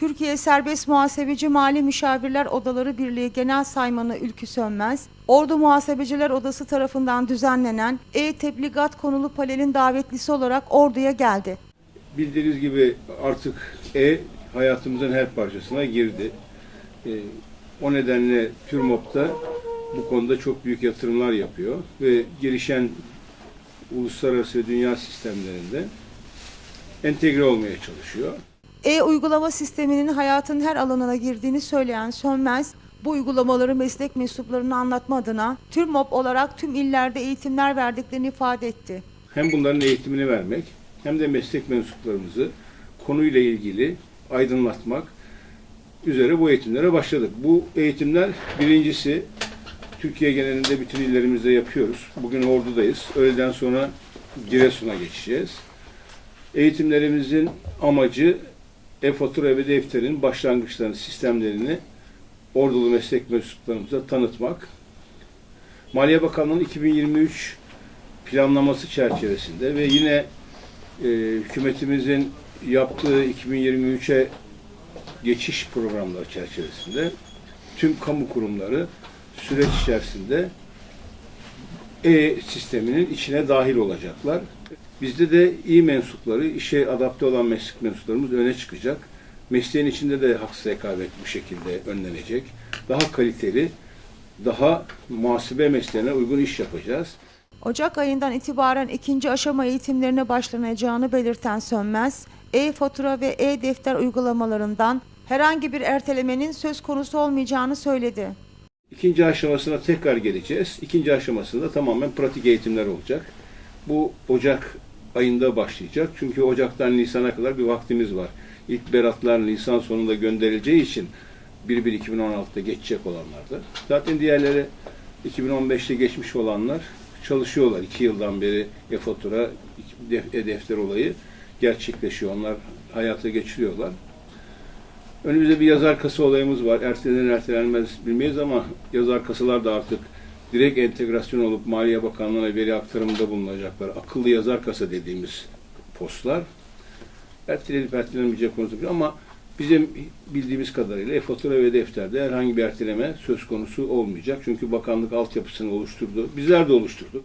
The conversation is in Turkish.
Türkiye Serbest Muhasebeci Mali Müşavirler Odaları Birliği Genel Saymanı Ülkü Sönmez, Ordu Muhasebeciler Odası tarafından düzenlenen e-tebligat konulu panelin davetlisi olarak Ordu'ya geldi. Bildiğiniz gibi artık E hayatımızın her parçasına girdi. E, o nedenle TÜRMOP da bu konuda çok büyük yatırımlar yapıyor ve gelişen uluslararası ve dünya sistemlerinde entegre olmaya çalışıyor. E-uygulama sisteminin hayatın her alanına girdiğini söyleyen Sönmez, bu uygulamaları meslek mensuplarına anlatma adına TÜRMOP olarak tüm illerde eğitimler verdiklerini ifade etti. Hem bunların eğitimini vermek hem de meslek mensuplarımızı konuyla ilgili aydınlatmak üzere bu eğitimlere başladık. Bu eğitimler birincisi Türkiye genelinde bütün illerimizde yapıyoruz. Bugün Ordu'dayız. Öğleden sonra Giresun'a geçeceğiz. Eğitimlerimizin amacı e-fatura ve defterin başlangıçlarını, sistemlerini ordulu meslek mensuplarımıza tanıtmak. Maliye Bakanlığı'nın 2023 planlaması çerçevesinde ve yine e, hükümetimizin yaptığı 2023'e geçiş programları çerçevesinde tüm kamu kurumları süreç içerisinde e-sisteminin içine dahil olacaklar. Bizde de iyi mensupları, işe adapte olan meslek mensuplarımız öne çıkacak. Mesleğin içinde de haksız rekabet bu şekilde önlenecek. Daha kaliteli, daha muhasebe mesleğine uygun iş yapacağız. Ocak ayından itibaren ikinci aşama eğitimlerine başlanacağını belirten Sönmez, e-fatura ve e-defter uygulamalarından herhangi bir ertelemenin söz konusu olmayacağını söyledi. İkinci aşamasına tekrar geleceğiz. İkinci aşamasında tamamen pratik eğitimler olacak. Bu Ocak ayında başlayacak. Çünkü Ocak'tan Nisan'a kadar bir vaktimiz var. İlk beratlar Nisan sonunda gönderileceği için 1-1-2016'da geçecek olanlardı. Zaten diğerleri 2015'te geçmiş olanlar çalışıyorlar. iki yıldan beri e-fatura, e-defter olayı gerçekleşiyor. Onlar hayata geçiriyorlar. Önümüzde bir yazar kasa olayımız var. Ertelenir ertelenmez bilmeyiz ama yazar kasalar da artık direkt entegrasyon olup Maliye Bakanlığı'na veri aktarımında bulunacaklar. Akıllı yazar kasa dediğimiz postlar. Ertelenip ertelenmeyecek konusu ama bizim bildiğimiz kadarıyla e-fatura ve defterde herhangi bir erteleme söz konusu olmayacak. Çünkü bakanlık altyapısını oluşturdu. Bizler de oluşturduk.